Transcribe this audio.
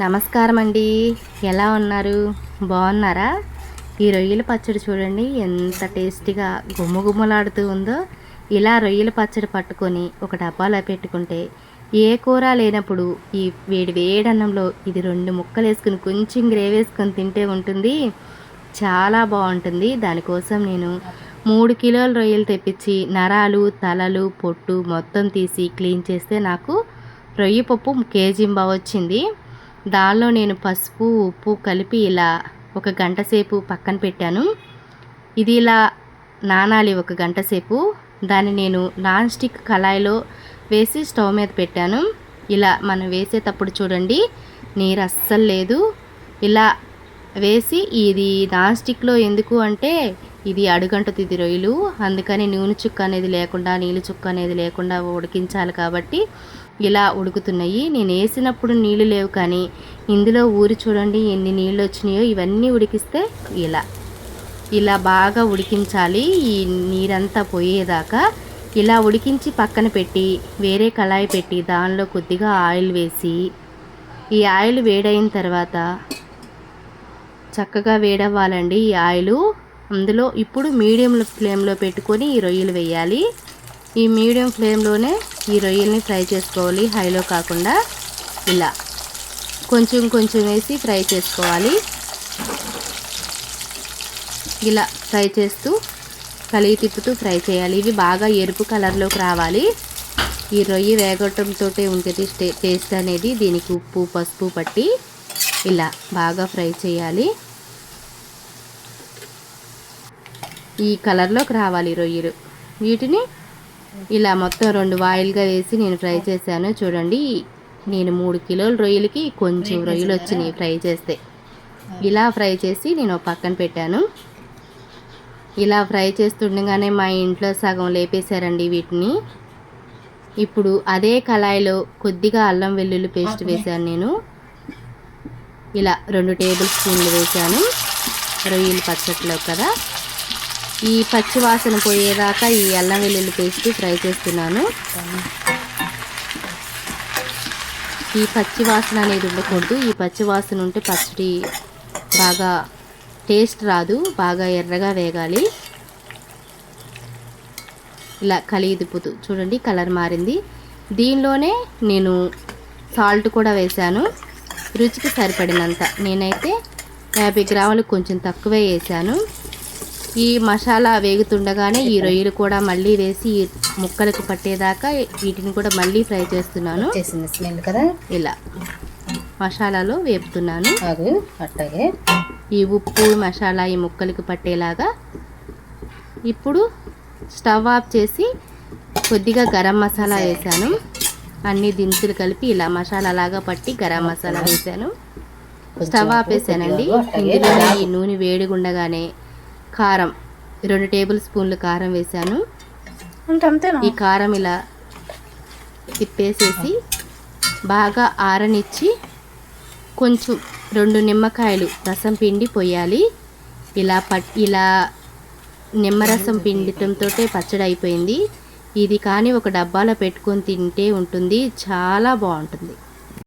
నమస్కారం అండి ఎలా ఉన్నారు? బాగున్నారా? ఈ రొయ్యల పచ్చడి చూడండి ఎంత టేస్టీగా గుమ్ము గుమ్మలాడుతూ ఉందో. ఇలా రొయ్యల పచ్చడి పట్టుకొని ఒక డబ్బాలో పెట్టుకుంటే ఏ కూర లేనప్పుడు ఈ వేడి వేడన్నంలో ఇది రెండు ముక్కలు వేసుకుని కొంచెం గ్రేవ్ వేసుకొని తింటే ఉంటుంది. చాలా బాగుంటుంది. దానికోసం నేను మూడు కిలోల రొయ్యలు తెప్పించి నరాలు తలలు పొట్టు మొత్తం తీసి క్లీన్ చేస్తే నాకు రొయ్య పప్పు కేజీంబా వచ్చింది. దానిలో నేను పసుపు ఉప్పు కలిపి ఇలా ఒక గంట సేపు పక్కన పెట్టాను. ఇది ఇలా నానాలి ఒక గంట సేపు. దాన్ని నేను నాన్ స్టిక్ కళాయిలో వేసి స్టవ్ మీద పెట్టాను. ఇలా మనం వేసేటప్పుడు చూడండి నీరు అస్సలు లేదు. ఇలా వేసి ఇది నాన్ స్టిక్లో ఎందుకు అంటే ఇది అడుగంటుతుంది రొయ్యలు. అందుకని నూనె చుక్క అనేది లేకుండా నీళ్ళు చుక్క అనేది లేకుండా ఉడికించాలి కాబట్టి ఇలా ఉడుకుతున్నాయి. నేను వేసినప్పుడు నీళ్ళు లేవు కానీ ఇందులో ఊరి చూడండి ఎన్ని నీళ్ళు వచ్చినాయో ఇవన్నీ ఉడికిస్తే ఇలా. ఇలా బాగా ఉడికించాలి. ఈ నీరంతా పోయేదాకా ఇలా ఉడికించి పక్కన పెట్టి వేరే కళాయి పెట్టి దానిలో కొద్దిగా ఆయిల్ వేసి ఈ ఆయిల్ వేడైన తర్వాత చక్కగా వేడవ్వాలండి ఈ ఆయిల్. అందులో ఇప్పుడు మీడియం ఫ్లేమ్లో పెట్టుకొని ఈ రొయ్యలు వేయాలి. ఈ మీడియం ఫ్లేమ్లోనే ఈ రొయ్యల్ని ఫ్రై చేసుకోవాలి హైలో కాకుండా ఇలా. కొంచెం కొంచెం వేసి ఫ్రై చేసుకోవాలి. ఇలా ఫ్రై చేస్తూ కలిగి తిప్పుతూ ఫ్రై చేయాలి. ఇవి బాగా ఎరుపు కలర్లోకి రావాలి. ఈ రొయ్యి వేగటంతో ఉంటుంది టేస్ట్ అనేది. దీనికి ఉప్పు పసుపు పట్టి ఇలా బాగా ఫ్రై చేయాలి. ఈ కలర్లోకి రావాలి రొయ్యలు. వీటిని ఇలా మొత్తం రెండు వాయిల్గా వేసి నేను ఫ్రై చేశాను. చూడండి నేను మూడు కిలోల రొయ్యలకి కొంచెం రొయ్యలు వచ్చినాయి ఫ్రై చేస్తే. ఇలా ఫ్రై చేసి నేను పక్కన పెట్టాను. ఇలా ఫ్రై చేస్తుండగానే మా ఇంట్లో సగం లేపేశారండి వీటిని. ఇప్పుడు అదే కళాయిలో కొద్దిగా అల్లం వెల్లుల్లి పేస్ట్ వేశాను నేను. ఇలా రెండు టేబుల్ స్పూన్లు వేశాను. రొయ్యలు పచ్చట్లో కదా. ఈ పచ్చి వాసన పోయేదాకా ఈ అల్లం వెల్లుల్లి పేస్ట్ ఫ్రై చేస్తున్నాను. ఈ పచ్చి వాసన అనేది ఉండకూడదు. ఈ పచ్చి వాసన ఉంటే పచ్చడి బాగా టేస్ట్ రాదు బాగా ఎర్రగా వేగాలి. ఇలా కలిగి చూడండి కలర్ మారింది. దీనిలోనే నేను సాల్ట్ కూడా వేశాను. రుచికి సరిపడినంత. నేనైతే యాభై గ్రాములు కొంచెం తక్కువే వేసాను ఈ మసాలా వేగుతుండగానే ఈ రొయ్యలు కూడా మళ్ళీ వేసి ముక్కలకు పట్టేదాకా వీటిని కూడా మళ్ళీ ఫ్రై చేస్తున్నాను. స్మెల్ కదా? ఇలా మసాలాలో వేపుతున్నాను. ఈ ఉప్పు మసాలా ఈ ముక్కలకు పట్టేలాగా ఇప్పుడు స్టవ్ ఆఫ్ చేసి కొద్దిగా గరం మసాలా వేసాను అన్ని దినుసులు కలిపి ఇలా మసాలా లాగా పట్టి గరం మసాలా వేసాను స్టవ్ ఆపేసానండి ఇందులో ఈ నూనె వేడిగా ఉండగానే కారం రెండు టేబుల్ స్పూన్లు కారం వేసాను ఈ కారం ఇలా తిప్పేసేసి బాగా ఆరనిచ్చి కొంచెం రెండు నిమ్మకాయలు రసం పిండి పోయాలి. ఇలా పట్ ఇలా నిమ్మరసం పిండటంతో పచ్చడి అయిపోయింది. ఇది కానీ ఒక డబ్బాలో పెట్టుకొని తింటే ఉంటుంది చాలా బాగుంటుంది.